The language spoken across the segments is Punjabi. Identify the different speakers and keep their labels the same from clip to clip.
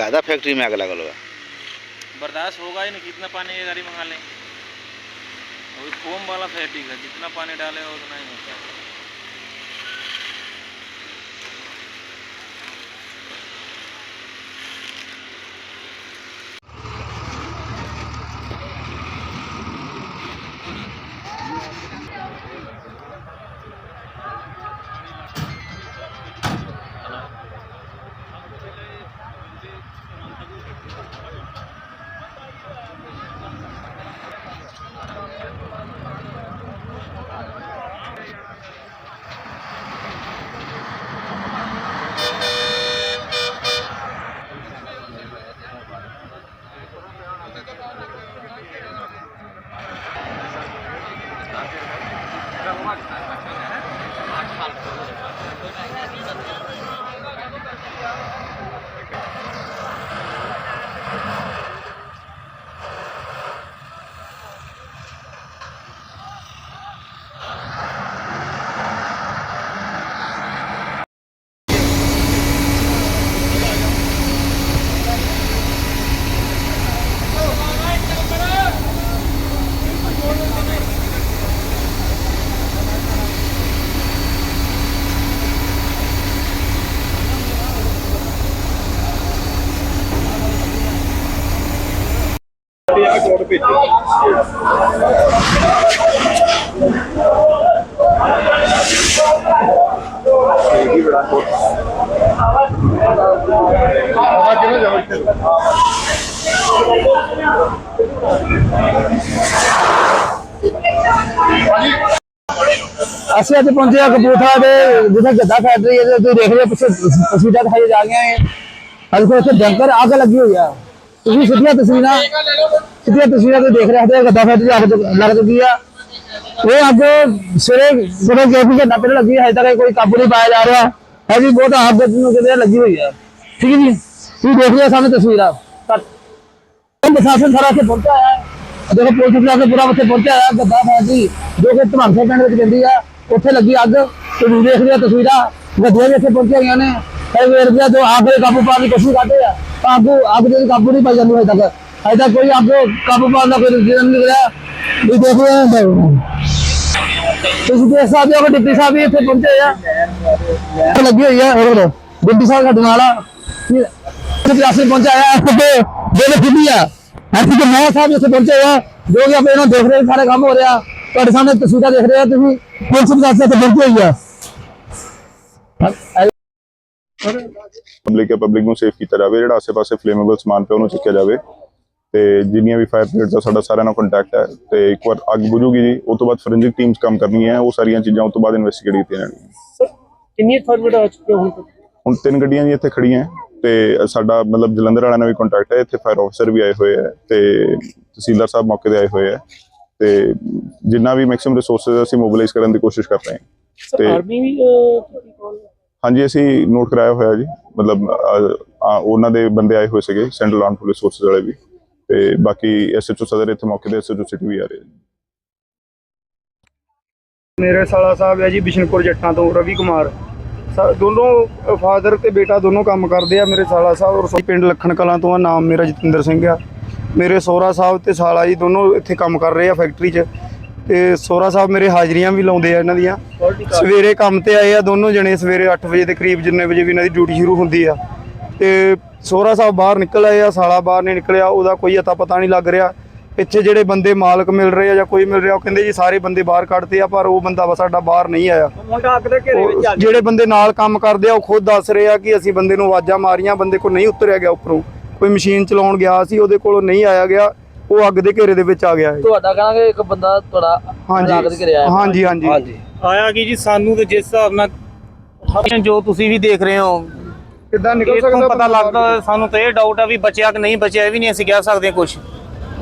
Speaker 1: कायदा फैक्ट्री में आग लगल बा
Speaker 2: बर्दाश्त होगा ही नहीं कितना पानी ये गाड़ी मंगा लें वही फोम वाला फैक्ट्री है जितना पानी डाले उतना ही होता है
Speaker 3: ਅਸੀਂ ਅੱਜ ਪਹੁੰਚੇ ਆ ਕਪੂਰਥਲਾ ਦੇ, ਜਿੱਥੇ ਗੱਦਾ ਫੈਕਟਰੀ ਹੈ ਤੁਸੀਂ ਦੇਖ ਰਹੇ ਹੋ ਪਿੱਛੇ ਤਸਵੀਰਾਂ ਦਿਖਾਈ ਜਾ ਰਹੀਆਂ ਹੈ ਅੱਜ ਕੋਲ ਇੱਥੇ ਜੰਕਰ ਅੱਗ ਲੱਗੀ ਹੋਈ ਆ। ਤੁਸੀਂ ਸਿੱਧੀਆਂ ਤਸਵੀਰਾਂ ਸਿੱਧੀਆਂ ਤਸਵੀਰਾਂ ਤੇ ਦੇਖ ਰਹੇ ਹੋ ਗੱਦਾ ਫੈਕਟਰੀ ਅੱਗ ਲੱਗ ਚੁੱਕੀ ਆ। ਇਹ ਅੱਗ ਸਵੇਰੇ ਸਵੇਰੇ ਕਾਫੀ ਘੰਟਾ ਪਹਿਲਾਂ ਲੱਗੀ ਹੈ, ਤੱਕ ਕੋਈ ਕਾਬੂ ਨਹੀਂ ਪਾਇਆ ਜਾ ਰਿਹਾ। ਹੈ ਜੀ ਬਹੁਤ ਅੱਗ ਨੂੰ ਕਿਤੇ ਲੱਗੀ ਹੋਈ ਆ। ਠੀਕ ਹੈ ਜੀ? ਤੁਸੀਂ ਦੇਖ ਰਹੇ ਸਾਹਮਣੇ ਤਸਵੀਰਾਂ। ਪ੍ਰਸ਼ਾਸਨ ਸਾਰਾ ਇੱਥੇ ਪਹੁੰਚਿਆ ਹੈ। ਦੇਖੋ ਪੁਲਿਸ ਪ੍ਰਸ਼ਾਸਨ ਪੂਰਾ ਉੱਥੇ ਪਹੁੰਚਿਆ ਹੈ ਗੱਦਾ ਫੈਕਟਰੀ ਜੋ ਕਿ ਧਮਾਂਸੇ ਪਿੰਡ ਵਿੱਚ ਪੈਂਦੀ ਆ। ਉੱਥੇ ਲੱਗੀ ਅੱਗ। ਤੁਸੀਂ ਦੇਖ ਰਹੇ ਹੋ ਤਸਵੀਰਾਂ। ਗੱਡੀਆਂ ਵੀ ਇੱਥੇ ਪਹੁੰਚੀਆਂ ਹੋਈਆਂ ਨੇ। ਇਹ ਵੇਰਦੇ ਜੋ ਅੱਗ ਕਾਬੂ ਪਾਉਣ ਦੀ ਕੋਸ਼ਿਸ਼ ਕਰਦੇ ਆ। ਤਾਂ ਅੱਗ ਅੱਗ ਦੇ ਕਾਬੂ ਨਹੀਂ ਪਾਈ ਜਾਂਦੀ ਹਜੇ ਤੱਕ ਹਜੇ ਤੱਕ ਕੋਈ ਅੱਗ ਕਾਬੂ ਪਾਉਣ ਦਾ ਕੋਈ ਨਤੀਜਾ ਨਹੀਂ ਨਿਕਲਿਆ ਵੀ ਦੇਖ ਰਹੇ ਹੋ ਤੁਸੀਂ ਦੇਖ ਸਕਦੇ ਹੋ ਕਿ ਡਿਪਟੀ ਸਾਹਿਬ ਵੀ ਇੱਥੇ ਪਹੁੰਚੇ ਆ ਇਹ ਲੱਗੀ ਹੋਈ ਆ ਹੋਰ ਡਿਪਟੀ ਸਾਹਿਬ ਸਾਡੇ ਨਾਲ ਆ ਤੇ ਪ੍ਰਸ਼ਾਸਨ ਪਹੁੰਚਿਆ ਆ ਤੇ ਜਿਹੜੇ ਖੁੱਲੀ ਆ ਅਸੀਂ ਤੇ ਮੈਂ ਸਾਹਿਬ ਇੱਥੇ ਪਹੁੰਚੇ ਆ ਜੋ ਕਿ ਆਪਣੇ ਇਹਨਾਂ ਦੇਖ ਰਹੇ ਸਾਰੇ ਕੰਮ ਹੋ ਰਿਹਾ ਤੁਹਾਡੇ ਸਾਹਮਣੇ ਤਸਵੀਰਾਂ ਦੇਖ ਰਹੇ ਆ ਤੁਸੀਂ ਪੁਲਿਸ ਪ੍ਰਸ਼ਾਸਨ ਇੱਥੇ ਪਹੁੰਚੀ ਹੋਈ ਆ
Speaker 4: ਪਬਲਿਕ ਹੈ ਪਬਲਿਕ ਨੂੰ ਸੇਫ ਕੀਤਾ ਜਾਵੇ ਜਿਹੜਾ ਆਸ-ਪਾਸੇ ਫਲੇਮੇਬਲ ਸਮਾਨ ਪਿਆ ਉਹਨੂੰ ਚੱਕਿਆ ਜਾਵੇ। ਤੇ ਜਿੰਨੀਆਂ ਵੀ ਫਾਇਰ ਬ੍ਰਿਗੇਡ ਦਾ ਸਾਡਾ ਸਾਰਿਆਂ ਨਾਲ ਕੰਟੈਕਟ ਹੈ। ਤੇ ਇੱਕ ਵਾਰ ਅੱਗ ਬੁਝੂਗੀ ਜੀ ਉਸ ਤੋਂ ਬਾਅਦ ਫੋਰੈਂਸਿਕ ਟੀਮਸ ਕੰਮ ਕਰਨੀਆਂ ਉਹ ਸਾਰੀਆਂ ਚੀਜ਼ਾਂ ਉਸ ਤੋਂ ਬਾਅਦ ਇਨਵੈਸਟੀਗੇਟ ਕੀਤੀਆਂ ਜਾਣਗੀਆਂ।
Speaker 3: ਕਿੰਨੀ ਫਾਰਮੇਟ ਆ ਚੁੱਕੇ ਹੁਣ ਤੱਕ?
Speaker 4: ਹੁਣ ਤਿੰਨ ਗੱਡੀਆਂ ਜੀ ਇੱਥੇ ਖੜੀਆਂ ਤੇ ਸਾਡਾ ਮਤਲਬ ਜਲੰਧਰ ਵਾਲਿਆਂ ਨਾਲ ਵੀ ਕੰਟੈਕਟ ਹੈ ਇੱਥੇ ਫਾਇਰ ਆਫੀਸਰ ਵੀ ਆਏ ਹੋਏ ਹੈ ਤੇ ਤਹਿਸੀਲਦਾਰ ਸਾਹਿਬ ਮੌਕੇ ਤੇ ਆਏ ਹੋਏ ਹੈ। ਤੇ ਜਿੰਨਾ ਵੀ ਮੈਕਸਿਮਮ ਰਿਸੋਰਸਸ ਅਸੀਂ ਮੋਬਿਲਾਈਜ਼ ਕਰਨ ਦੀ ਕੋਸ਼ਿਸ਼ ਕਰ ਰਹੇ ਹਾਂ। ਤੇ
Speaker 3: ਆਰਮੀ ਵੀ
Speaker 4: ਹਾਂਜੀ, ਅਸੀਂ ਨੋਟ ਕਰਾਇਆ ਹੋਇਆ ਜੀ। ਮਤਲਬ ਉਹਨਾਂ ਦੇ ਬੰਦੇ ਆਏ ਹੋਏ ਸੀਗੇ ਸੈਂਟਰਲ ਆਰਮ ਪੁਲਿਸ ਫੋਰਸਸ ਵਾਲੇ ਵੀ। ਤੇ ਬਾਕੀ ਐਸਐਚਓ ਸਦਰ ਇੱਥੇ ਮੌਕੇ ਤੇ ਐਸਐਚਓ ਸਿਟੀ ਵੀ ਆ ਰਹੇ
Speaker 5: ਮੇਰੇ ਸਾਲਾ ਸਾਹਿਬ ਹੈ ਜੀ, ਬਿਸ਼ਨਪੁਰ ਜੱਟਾਂ ਤੋਂ, ਰਵੀ ਕੁਮਾਰ। ਦੋਨੋਂ ਫਾਦਰ ਤੇ ਬੇਟਾ ਦੋਨੋਂ ਕੰਮ ਕਰਦੇ ਆ, ਮੇਰੇ ਸਾਲਾ ਸਾਹਿਬ ਔਰ ਪਿੰਡ ਲੱਖਣ ਕਲਾਂ ਤੋਂ ਆ, ਨਾਮ ਮੇਰਾ ਜਤਿੰਦਰ ਸਿੰਘ ਆ। ਮੇਰੇ ਸੋਹਰਾ ਸਾਹਿਬ ਤੇ ਸਾਲਾ ਜੀ ਦੋਨੋਂ ਇੱਥੇ ਕੰਮ ਕਰ ਰਹੇ ਆ ਫੈਕਟਰੀ 'ਚ। ਤੇ ਸੋਹਰਾ ਸਾਹਿਬ ਮੇਰੇ ਹਾਜ਼ਰੀਆਂ ਵੀ ਲਾਉਂਦੇ ਆ ਇਹਨਾਂ ਦੀਆਂ। ਸਵੇਰੇ ਕੰਮ ਤੇ ਆਏ ਆ ਦੋਨੋਂ ਜਣੇ ਸਵੇਰੇ 8 ਵਜੇ ਦੇ ਕਰੀਬ ਜਿੰਨੇ ਵਜੇ ਵੀ ਇਹਨਾਂ ਦੀ ਡਿਊਟੀ ਸ਼ੁਰੂ ਹੁੰਦੀ ਆ। ਤੇ ਸੋਹਰਾ ਸਾਹਿਬ ਬਾਹਰ ਨਿਕਲ ਆਏ ਆ ਸਾਲਾ ਬਾਹਰ ਨਹੀਂ ਨਿਕਲਿਆ ਉਹਦਾ ਕੋਈ ਅਤਾ ਪਤਾ ਨਹੀਂ ਲੱਗ ਰਿਹਾ। ਇੱਥੇ ਜਿਹੜੇ ਬੰਦੇ ਮਾਲਕ ਮਿਲ ਰਹੇ ਆ ਜਾਂ ਕੋਈ ਮਿਲ ਰਿਹਾ ਉਹ ਕਹਿੰਦੇ ਜੀ ਸਾਰੇ ਬੰਦੇ ਬਾਹਰ ਕੱਢਦੇ ਆ ਪਰ ਉਹ ਬੰਦਾ ਵਾ ਸਾਡਾ ਬਾਹਰ ਨਹੀਂ ਆਇਆ। ਉਹ ਜਿਹੜੇ ਬੰਦੇ ਨਾਲ ਕੰਮ ਕਰਦੇ ਆ ਉਹ ਖੁਦ ਦੱਸ ਰਹੇ ਆ ਕਿ ਅਸੀਂ ਬੰਦੇ ਨੂੰ ਆਵਾਜ਼ਾਂ ਮਾਰੀਆਂ ਬੰਦੇ ਕੋਲ ਨਹੀਂ ਉਤਰਿਆ ਗਿਆ ਉੱਪਰੋਂ। ਕੋਈ ਮਸ਼ੀਨ ਚਲਾਉਣ ਗਿਆ ਸੀ ਉਹਦੇ ਕੋਲੋਂ ਨਹੀਂ ਆਇਆ ਗਿਆ। ਉਹ ਅੱਗ ਦੇ ਘੇਰੇ ਦੇ ਵਿੱਚ ਆ ਗਿਆ ਹੈ
Speaker 3: ਤੁਹਾਡਾ ਕਹਾਂਗੇ ਇੱਕ ਬੰਦਾ ਤੁਹਾਡਾ ਲਾਗ ਦੇ ਘਰੇ ਆਇਆ
Speaker 5: ਹਾਂਜੀ ਹਾਂਜੀ। ਹਾਂਜੀ।
Speaker 2: ਆਇਆ ਕਿ ਜੀ ਸਾਨੂੰ ਤੇ ਜਿਸ ਹਿਸਾਬ ਨਾਲ ਜੋ ਤੁਸੀਂ ਵੀ ਦੇਖ ਰਹੇ ਹੋ।
Speaker 5: ਕਿੱਦਾਂ ਨਿਕਲ ਸਕਦਾ
Speaker 2: ਪਤਾ ਲੱਗਦਾ ਸਾਨੂੰ ਤਾਂ ਇਹ ਡਾਊਟ ਆ ਵੀ ਬਚਿਆ ਕਿ ਨਹੀਂ ਬਚਿਆ ਇਹ ਵੀ ਨਹੀਂ ਅਸੀਂ ਕਹਿ ਸਕਦੇ ਕੁਝ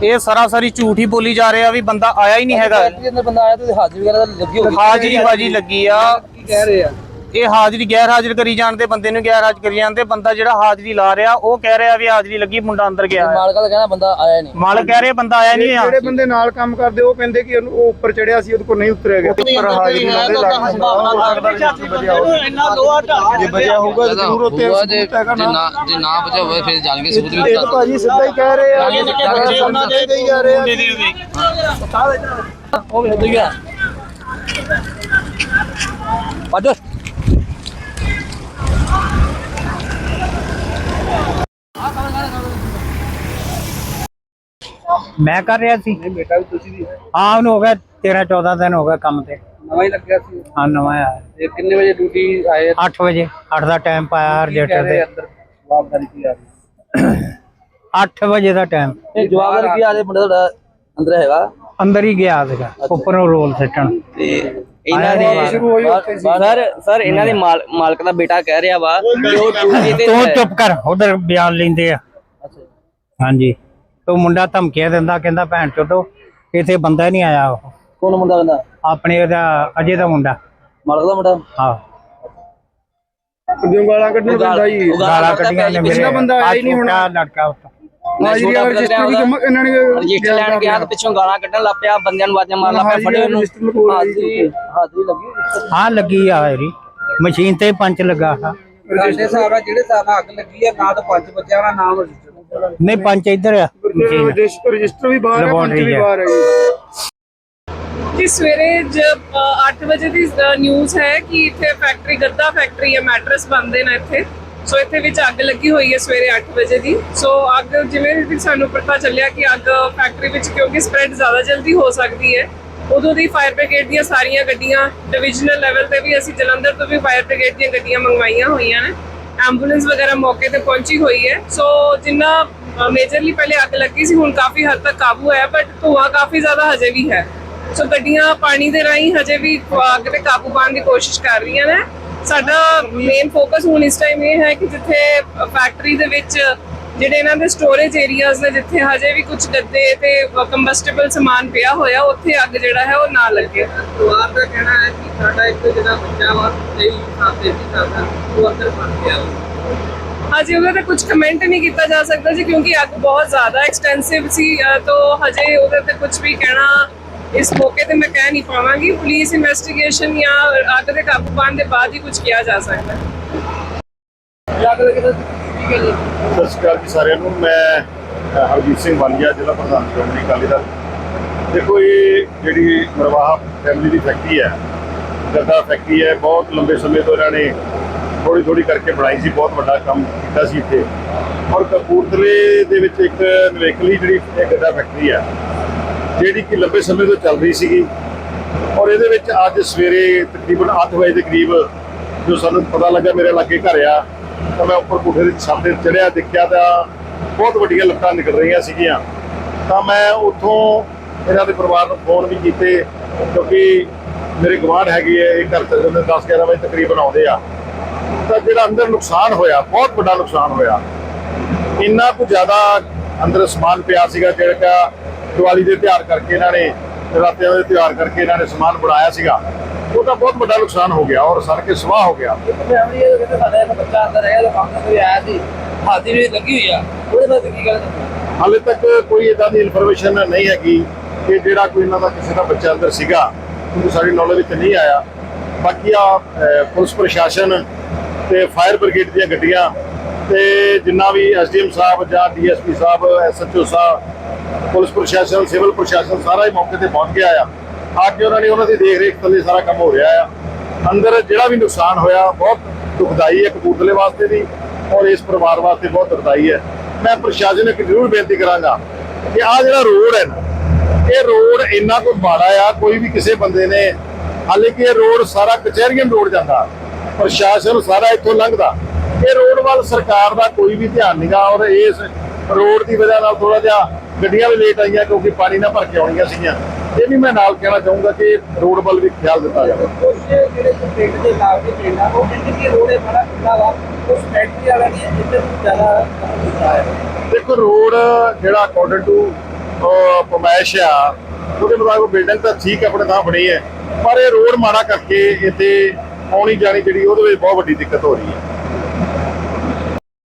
Speaker 2: ਇਹ ਸਰਾਸਰੀ ਝੂਠ ਹੀ ਬੋਲੀ ਜਾ ਰਿਹਾ ਵੀ ਬੰਦਾ ਆਇਆ ਹੀ ਨਹੀਂ ਹੈਗਾ।
Speaker 3: ਬੰਦਾ ਆਇਆ ਤੇ ਹਾਜ਼ਰੀ ਵਗੈਰਾ ਲੱਗੀ ਹੋਈ
Speaker 2: ਹਾਜ਼ਰੀ ਬਾਜੀ ਲੱਗੀ ਆ।
Speaker 3: ਕੀ ਕਹਿ ਰਹੇ ਆ?
Speaker 6: ਇਹ ਹਾਜ਼ਰੀ ਗੈਰ ਹਾਜ਼ਰ ਕਰੀ ਜਾਂਦੇ ਬੰਦੇ ਨੂੰ ਗੈਰ ਹਾਜ਼ਰ ਕਰੀ ਜਾਂਦੇ ਬੰਦਾ ਜਿਹੜਾ ਹਾਜ਼ਰੀ ਲਾ ਰਿਹਾ ਉਹ ਕਹਿ ਰਿਹਾ ਵੀ ਹਾਜ਼ਰੀ ਲੱਗੀ ਮੁੰਡਾ ਅੰਦਰ ਗਿਆ ਹੈ।
Speaker 3: ਮਾਲਕਾ ਦਾ ਕਹਿੰਦਾ ਬੰਦਾ ਆਇਆ ਨਹੀਂ।
Speaker 6: ਮਾਲਕ ਕਹਿ ਰਿਹਾ ਬੰਦਾ ਆਇਆ ਨਹੀਂ ਆ।
Speaker 5: ਜਿਹੜੇ ਬੰਦੇ ਨਾਲ ਕੰਮ ਕਰਦੇ ਉਹ ਕਹਿੰਦੇ ਕਿ ਉਹਨੂੰ- ਉਹ ਉੱਪਰ ਚੜਿਆ ਸੀ ਉਹਦੇ ਕੋਲ ਨਹੀਂ ਉਤਰਿਆ ਗਿਆ। ਉੱਪਰ ਹਾਜ਼ਰੀ ਲਾਉਂਦੇ ਲੱਗ ਜੇ ਬਚਿਆ ਹੋਊਗਾ ਜ਼ਰੂਰ ਉੱਤੇ ਸਬੂਤ ਹੈਗਾ ਨਾ।
Speaker 3: ਜੇ ਨਾ ਬਚਿਆ ਹੋਵੇ ਫਿਰ ਜਾਣ ਕੇ ਸਬੂਤ
Speaker 5: ਇਹ ਤਾਂ ਭਾਜੀ ਸਿੱਧਾ ਹੀ ਕਹਿ ਰਹੇ ਆ। ਸਿੱਧਾ ਹੀ ਕਹਿ ਰਹੇ ਆ।
Speaker 3: ਉਹ ਵੀ ਉੱਧਰ ਗਿਆ ਪਾਜੋ
Speaker 6: ਮੈਂ ਕਰ ਰਿਹਾ ਸੀ।
Speaker 5: ਨਹੀਂ ਬੇਟਾ ਵੀ ਤੁਸੀਂ ਵੀ
Speaker 6: ਹਾਂ ਉਹਨੂੰ ਹੋ ਗਿਆ 13 14 ਦਿਨ ਹੋ ਗਿਆ ਕੰਮ ਤੇ।
Speaker 5: ਨਵਾਂ ਹੀ ਲੱਗਿਆ ਸੀ।
Speaker 6: ਹਾਂ ਨਵਾਂ ਆਇਆ।
Speaker 5: ਤੇ ਕਿੰਨੇ ਵਜੇ ਡਿਊਟੀ ਆਏ?
Speaker 6: 8 ਵਜੇ 8 ਦਾ ਟਾਈਮ ਪਾਇਆ ਰਜਿਸਟਰ ਤੇ।
Speaker 5: ਅੰਦਰ? ਜਵਾਬਦਾਰੀ ਕੀ ਆ ਰਹੀ
Speaker 6: 8 ਵਜੇ ਦਾ ਟਾਈਮ
Speaker 3: ਇਹ ਜਵਾਬ ਕੀ ਆਲੇ ਮੁੰਡਾ ਤੁਹਾਡਾ ਅੰਦਰ ਹੈਗਾ?
Speaker 6: ਅੰਦਰ ਹੀ ਗਿਆ ਸੀਗਾ ਉੱਪਰੋਂ ਰੋਲ ਸੱਟਣ।
Speaker 7: ਇਹਨਾਂ ਦੇ
Speaker 5: ਸ਼ੁਰੂ ਹੋਈ ਉੱਥੇ ਸੀ।
Speaker 7: ਸਰ ਸਰ ਇਹਨਾਂ ਦੇ ਮਾਲ- ਮਾਲਕ ਦਾ ਬੇਟਾ ਕਹਿ ਰਿਹਾ ਵਾ ਕਿ ਉਹ ਡਿਊਟੀ ਤੇ
Speaker 6: ਤੂੰ
Speaker 7: ਹੈ।
Speaker 6: ਚੁੱਪ ਕਰ ਉਧਰ ਬਿਆਨ ਲੈਂਦੇ ਆ। ਹਾਂਜੀ। ਤੂੰ ਮੁੰਡਾ ਧਮਕੀਆਂ ਦਿੰਦਾ ਕਹਿੰਦਾ ਭੈਣ ਚੋਦੋ ਇੱਥੇ ਬੰਦਾ ਹੀ ਨਹੀਂ ਆਇਆ ਉਹ।
Speaker 3: ਕੌਣ ਮੁੰਡਾ ਕਹਿੰਦਾ?
Speaker 6: ਆਪਣੇ ਉਹਦਾ ਅਜੇ ਦਾ ਮੁੰਡਾ।
Speaker 3: ਮਾਲਕ ਦਾ ਮੁੰਡਾ?
Speaker 6: ਹਾਂ।
Speaker 5: ਗਾਲਾਂ ਕੱਢਣ ਪੈਂਦਾ ਜੀ।
Speaker 6: ਗਾਲਾਂ ਕੱਢੀਆਂ ਨੇ ਮੇਰੇ
Speaker 5: ਪਿਛਲਾ ਬੰਦਾ ਆਇਆ ਹੀ ਨਹੀਂ ਹੁਣ।
Speaker 6: ਲੜਕਾ ਉੱਥੇ
Speaker 5: ਹਾਜ਼ਰੀ ਵਾਲਾ ਰਜਿਸਟਰ ਵੀ ਜਮ੍ਹਾਂ- ਇਹਨਾਂ ਨੇ
Speaker 7: ਰਜਿਸਟਰ ਲੈਣ ਗਿਆ ਤੇ ਪਿੱਛੋਂ ਗਾਲਾਂ ਕੱਢਣ ਲੱਗ ਪਿਆ ਬੰਦਿਆਂ ਨੂੰ ਆਵਾਜ਼ਾਂ ਮਾਰਨ ਲੱਗ ਪਿਆ ਫੜੇ ਉਹਨੂੰ
Speaker 5: ਰਜਿਸਟਰ ਲਗੋ
Speaker 3: ਹਾਜ਼ਰੀ ਹਾਜ਼ਰੀ ਲੱਗੀ
Speaker 6: ਹਾਂ ਲੱਗੀ ਆ ਇਹਦੀ। ਮਸ਼ੀਨ ਤੇ ਪੰਚ ਲੱਗਾ ਆ
Speaker 8: ਸਾਡੇ ਹਿਸਾਬ ਨਾਲ ਜਿਹੜੇ ਹਿਸਾਬ ਨਾਲ ਅੱਗ ਲੱਗੀ ਹੈ ਨਾ ਤਾਂ ਪੰਜ ਬੱਚਿਆਂ ਦਾ ਨਾਮ ਰਜਿਸਟਰ।
Speaker 6: ਨਹੀਂ ਪੰਚ ਇੱਧਰ ਆ। ਮਸ਼ੀਨ
Speaker 5: ਰਜਿਸਟਰ ਰਜਿਸਟਰ ਵੀ ਬਾਹਰ ਹੈ
Speaker 6: ਲਗਾਉਣ
Speaker 5: ਪੰਚ ਵੀ
Speaker 6: ਰਹੀ ਹੈ।
Speaker 5: ਬਾਹਰ ਹੈ ਜੀ।
Speaker 9: ਕਿ ਸਵੇਰੇ ਜਬ 8 ਵਜੇ ਦੀ ਨਿਊਜ਼ ਹੈ ਕਿ ਇੱਥੇ ਫੈਕਟਰੀ ਗੱਦਾ ਫੈਕਟਰੀ ਹੈ ਮੈਟਰਸ ਬਣਦੇ ਨੇ ਇੱਥੇ। ਸੋ ਇੱਥੇ ਵਿੱਚ ਅੱਗ ਲੱਗੀ ਹੋਈ ਹੈ ਸਵੇਰੇ 8 ਵਜੇ ਦੀ। ਸੋ ਅੱਗ ਜਿਵੇਂ ਵੀ ਸਾਨੂੰ ਪਤਾ ਚੱਲਿਆ ਕਿ ਅੱਗ ਫੈਕਟਰੀ ਵਿੱਚ ਕਿਉਂਕਿ ਸਪਰੈਡ ਜ਼ਿਆਦਾ ਜਲਦੀ ਹੋ ਸਕਦੀ ਹੈ, ਉਦੋਂ ਦੀ ਫਾਇਰ ਬ੍ਰਿਗੇਡ ਦੀਆਂ ਸਾਰੀਆਂ ਗੱਡੀਆਂ ਡਿਵੀਜ਼ਨਲ ਲੈਵਲ ਤੇ ਵੀ ਅਸੀਂ ਜਲੰਧਰ ਤੋਂ ਵੀ ਫਾਇਰ ਬ੍ਰਿਗੇਡ ਦੀਆਂ ਗੱਡੀਆਂ ਮੰਗਵਾਈਆਂ ਹੋਈਆਂ ਨੇ। ਐਂਬੂਲੈਂਸ ਵਗੈਰਾ ਮੌਕੇ ਤੇ ਪਹੁੰਚੀ ਹੋਈ ਹੈ। ਸੋ ਜਿੰਨਾ ਮੇਜਰਲੀ ਪਹਿਲੇ ਅੱਗ ਲੱਗੀ ਸੀ, ਹੁਣ ਕਾਫੀ ਹੱਦ ਤੱਕ ਕਾਬੂ ਹੈ ਬਟ ਧੂਆਂ ਕਾਫੀ ਜ਼ਿਆਦਾ ਹਜੇ ਵੀ ਹੈ। ਸੋ ਗੱਡੀਆਂ ਪਾਣੀ ਦੇ ਰਾਹੀਂ ਹਜੇ ਵੀ ਅੱਗ ਤੇ ਕਾਬੂ ਪਾਉਣ ਦੀ ਕੋਸ਼ਿਸ਼ ਕਰ ਰਹੀਆਂ ਨੇ। ਸਾਡਾ ਮੇਨ ਫੋਕਸ ਹੁਣ ਇਸ ਟਾਈਮ ਇਹ ਹੈ ਕਿ ਜਿੱਥੇ ਫੈਕਟਰੀ ਦੇ ਵਿੱਚ ਜਿਹੜੇ ਇਹਨਾਂ ਦੇ ਸਟੋਰੇਜ ਏਰੀਆਜ਼ ਨੇ ਜਿੱਥੇ ਹਜੇ ਵੀ ਕੁਝ ਗੱਦੇ ਤੇ ਕੰਬਸਟੇਬਲ ਸਮਾਨ ਪਿਆ ਹੋਇਆ ਉੱਥੇ ਅੱਗ ਜਿਹੜਾ ਹੈ ਉਹ ਨਾ ਲੱਗੇ
Speaker 8: ਪਰਿਵਾਰ ਦਾ ਕਹਿਣਾ ਹੈ ਕਿ ਸਾਡਾ ਇੱਕ ਜਿਹੜਾ ਬੱਚਾ ਵਾ ਸਹੀ ਸਾਥੇ ਸੀ ਸਾਡਾ ਉਹ ਅੰਦਰ ਫਸ ਗਿਆ ਵਾ।
Speaker 9: ਹਜੇ ਉਹਦੇ ਤੇ ਕੁਝ ਕਮੈਂਟ ਨਹੀਂ ਕੀਤਾ ਜਾ ਸਕਦਾ ਜੀ ਕਿਉਂਕਿ ਅੱਗ ਬਹੁਤ ਜ਼ਿਆਦਾ ਐਕਸਟੈਂਸਿਵ ਸੀ ਤੋਂ ਹਜੇ ਉਹਦੇ ਤੇ ਕੁਝ ਵੀ ਕਹਿਣਾ ਇਸ ਮੌਕੇ ਤੇ ਮੈਂ ਕਹਿ ਨਹੀਂ ਪਾਵਾਂਗੀ ਪੁਲਿਸ ਇਨਵੈਸਟੀਗੇਸ਼ਨ ਜਾਂ ਅੱਗ ਦੇ ਕਾਬੂ ਪਾਉਣ ਦੇ ਬਾਅਦ ਹੀ ਕੁਝ ਕਿਹਾ ਜਾ ਸਕਦਾ ਹੈ।
Speaker 10: ਸਤਿ ਸ਼੍ਰੀ ਅਕਾਲ ਜੀ ਸਾਰਿਆਂ ਨੂੰ। ਮੈਂ ਹਰਜੀਤ ਸਿੰਘ ਵਾਲੀਆ ਜ਼ਿਲ੍ਹਾ ਪ੍ਰਧਾਨ ਸ਼੍ਰੋਮਣੀ ਅਕਾਲੀ ਦਲ। ਦੇਖੋ ਇਹ ਜਿਹੜੀ ਮਰਵਾਹਾ ਫੈਮਿਲੀ ਦੀ ਫੈਕਟਰੀ ਹੈ ਗੱਦਾ ਫੈਕਟਰੀ ਹੈ ਬਹੁਤ ਲੰਬੇ ਸਮੇਂ ਤੋਂ ਇਹਨਾਂ ਨੇ ਥੋੜੀ ਥੋੜੀ ਕਰਕੇ ਬਣਾਈ ਸੀ ਬਹੁਤ ਵੱਡਾ ਕੰਮ ਕੀਤਾ ਸੀ ਇੱਥੇ। ਔਰ ਕਪੂਰਥਲੇ ਦੇ ਵਿੱਚ ਇੱਕ ਨਵੇਕਲੀ ਜਿਹੜੀ ਇਹ ਗੱਦਾ ਫੈਕਟਰੀ ਹੈ ਜਿਹੜੀ ਕਿ ਲੰਬੇ ਸਮੇਂ ਤੋਂ ਚੱਲ ਰਹੀ ਸੀਗੀ। ਔਰ ਇਹਦੇ ਵਿੱਚ ਅੱਜ ਸਵੇਰੇ ਤਕਰੀਬਨ 8 ਵਜੇ ਦੇ ਕਰੀਬ ਜੋ ਸਾਨੂੰ ਪਤਾ ਲੱਗਾ ਮੇਰੇ ਲਾਗੇ ਘਰ ਆ, ਤਾਂ ਮੈਂ ਉੱਪਰ ਕੋਠੇ ਦੇ ਛੱਤ ਤੇ ਚੜਿਆ ਦੇਖਿਆ ਤਾਂ ਬਹੁਤ ਵੱਡੀਆਂ ਲੱਟਾਂ ਨਿਕਲ ਰਹੀਆਂ ਸੀਗੀਆਂ। ਤਾਂ ਮੈਂ ਉੱਥੋਂ ਇਹਨਾਂ ਦੇ ਪਰਿਵਾਰ ਨੂੰ ਫੋਨ ਵੀ ਕੀਤੇ, ਕਿਉਂਕਿ ਮੇਰੇ ਗਵਾਂਢ ਹੈਗੇ ਹੈ, ਇਹ ਘਰ ਤੇ 10 11 ਵਜੇ ਤਕਰੀਬਨ ਆਉਂਦੇ ਆ। ਤਾਂ ਜਿਹੜਾ ਅੰਦਰ ਨੁਕਸਾਨ ਹੋਇਆ, ਬਹੁਤ ਵੱਡਾ ਨੁਕਸਾਨ ਹੋਇਆ। ਇੰਨਾ ਕੁ ਜ਼ਿਆਦਾ ਅੰਦਰ ਸਮਾਨ ਪਿਆ ਸੀਗਾ, ਜਿਹੜਾ ਦੀਵਾਲੀ ਦੇ ਤਿਉਹਾਰ ਕਰਕੇ ਇਹਨਾਂ ਨੇ ਰਾਤਿਆਂ ਦੇ ਤਿਉਹਾਰ ਕਰਕੇ ਇਹਨਾਂ ਨੇ ਸਮਾਨ ਬਣਾਇਆ ਸੀਗਾ। ਉਹਦਾ ਬਹੁਤ ਵੱਡਾ ਨੁਕਸਾਨ ਹੋ ਗਿਆ ਔਰ ਸੜ ਕੇ ਸਵਾਹ ਹੋ ਗਿਆ।
Speaker 3: ਫੈਮਿਲੀ ਇਹ ਕਹਿੰਦੇ ਸਾਡਾ ਇੱਕ ਬੱਚਾ ਅੰਦਰ ਹੈਗਾ ਜੋ ਕੰਮ ਤੇ ਆਇਆ ਸੀ। ਹਾਜ਼ਰੀ ਲੱਗੀ ਹੋਈ ਆ। ਉਹਦੇ ਬਾਰੇ ਕੀ ਗੱਲ
Speaker 10: ਹਾਲੇ ਤੱਕ ਕੋਈ ਇਦਾਂ ਦੀ ਇਨਫੋਰਮੇਸ਼ਨ ਨਹੀਂ ਹੈਗੀ ਕਿ ਜਿਹੜਾ ਕੋਈ ਇਹਨਾਂ ਦਾ ਕਿਸੇ ਦਾ ਬੱਚਾ ਅੰਦਰ ਸੀਗਾ ਕਿਉਂਕਿ ਸਾਡੀ ਨੌਲੇਜ ਵਿੱਚ ਨਹੀਂ ਆਇਆ। ਬਾਕੀ ਆ ਪੁਲਿਸ ਪ੍ਰਸ਼ਾਸਨ ਤੇ ਫਾਇਰ ਬ੍ਰਿਗੇਡ ਦੀਆਂ ਗੱਡੀਆਂ ਤੇ ਜਿੰਨਾ ਵੀ ਐਸਡੀਐਮ ਸਾਹਿਬ ਜਾਂ ਡੀਐਸਪੀ ਸਾਹਿਬ ਐਸਐਚਓ ਸਾਹਿਬ ਪੁਲਿਸ ਪ੍ਰਸ਼ਾਸਨ, ਸਿਵਲ ਪ੍ਰਸ਼ਾਸਨ ਸਾਰਾ ਹੀ ਮੌਕੇ ਤੇ ਪਹੁੰਚ ਗਿਆ ਆ। ਕੇ ਉਹਨਾਂ ਨੇ ਉਹਨਾਂ ਦੀ ਦੇਖ ਰੇਖ ਥੱਲੇ ਸਾਰਾ ਕੰਮ ਹੋ ਰਿਹਾ ਆ। ਅੰਦਰ ਜਿਹੜਾ ਵੀ ਨੁਕਸਾਨ ਹੋਇਆ, ਬਹੁਤ ਦੁਖਦਾਈ ਹੈ ਕਪੂਰਥਲੇ ਵਾਸਤੇ ਵੀ ਔਰ ਇਸ ਪਰਿਵਾਰ ਵਾਸਤੇ ਬਹੁਤ ਦੁਖਦਾਈ ਹੈ। ਮੈਂ ਪ੍ਰਸ਼ਾਸਨ ਨੂੰ ਇੱਕ ਜ਼ਰੂਰ ਬੇਨਤੀ ਕਰਾਂਗਾ ਕਿ ਆਹ ਜਿਹੜਾ ਰੋਡ ਹੈ ਨਾ, ਇਹ ਰੋਡ ਇੰਨਾ ਕੋਈ ਮਾੜਾ ਆ, ਕੋਈ ਵੀ ਕਿਸੇ ਬੰਦੇ ਨੇ ਹਾਲੇ ਕਿ ਇਹ ਰੋਡ ਸਾਰਾ ਕਚਹਿਰੀਆਂ ਰੋਡ ਜਾਂਦਾ। ਪ੍ਰਸ਼ਾਸਨ ਸਾਰਾ ਇੱਥੋਂ ਲੰਘਦਾ। ਇਹ ਰੋਡ ਵੱਲ ਸਰਕਾਰ ਦਾ ਕੋਈ ਵੀ ਧਿਆਨ ਨਹੀਂਗਾ ਔਰ ਇਸ ਰੋਡ ਦੀ ਵਜ੍ਹਾ ਨਾਲ ਥੋੜਾ ਜਿਹਾ ਗੱਡੀਆਂ ਵੀ ਲੇਟ ਆਈਆਂ ਕਿਉਂਕਿ ਪਾਣੀ ਨਾਲ ਭਰ ਕੇ ਆਉਣੀਆਂ ਸੀਗੀਆਂ। ਇਹ ਵੀ ਮੈਂ ਨਾਲ ਕਹਿਣਾ ਚਾਹੂੰਗਾ ਕਿ ਰੋਡ ਵੱਲ ਵੀ ਖਿਆਲ ਦਿੱਤਾ ਜਾਵੇ।
Speaker 8: ਕੁਝ ਜਿਹੜੇ ਪਿੰਡ ਦੇ ਨਾਲ ਦੇ ਪਿੰਡ ਆ ਉਹ ਪਿੰਡ ਦੀ ਰੋਡ ਹੈ ਬੜਾ ਖੁੱਲਾ ਵਾ ਉਸ ਫੈਕਟਰੀ ਵਾਲਾ ਨੇ ਇੱਧਰ ਨੂੰ ਜ਼ਿਆਦਾ ਕੀਤਾ ਹੈ
Speaker 10: ਦੇਖੋ ਰੋਡ ਜਿਹੜਾ ਅਕੋਰਡਿੰਗ ਟੂ ਪਮਾਇਸ਼ ਆ ਉਹਦੇ ਮੁਤਾਬਕ ਬਿਲਡਿੰਗ ਤਾਂ ਠੀਕ ਆਪਣੇ ਥਾਂ ਬਣੀ ਹੈ। ਪਰ ਇਹ ਰੋਡ ਮਾੜਾ ਕਰਕੇ ਇੱਥੇ ਆਉਣੀ ਜਾਣੀ ਜਿਹੜੀ ਉਹਦੇ ਵਿੱਚ ਬਹੁਤ ਵੱਡੀ ਦਿੱਕਤ ਹੋ ਰਹੀ ਹੈ।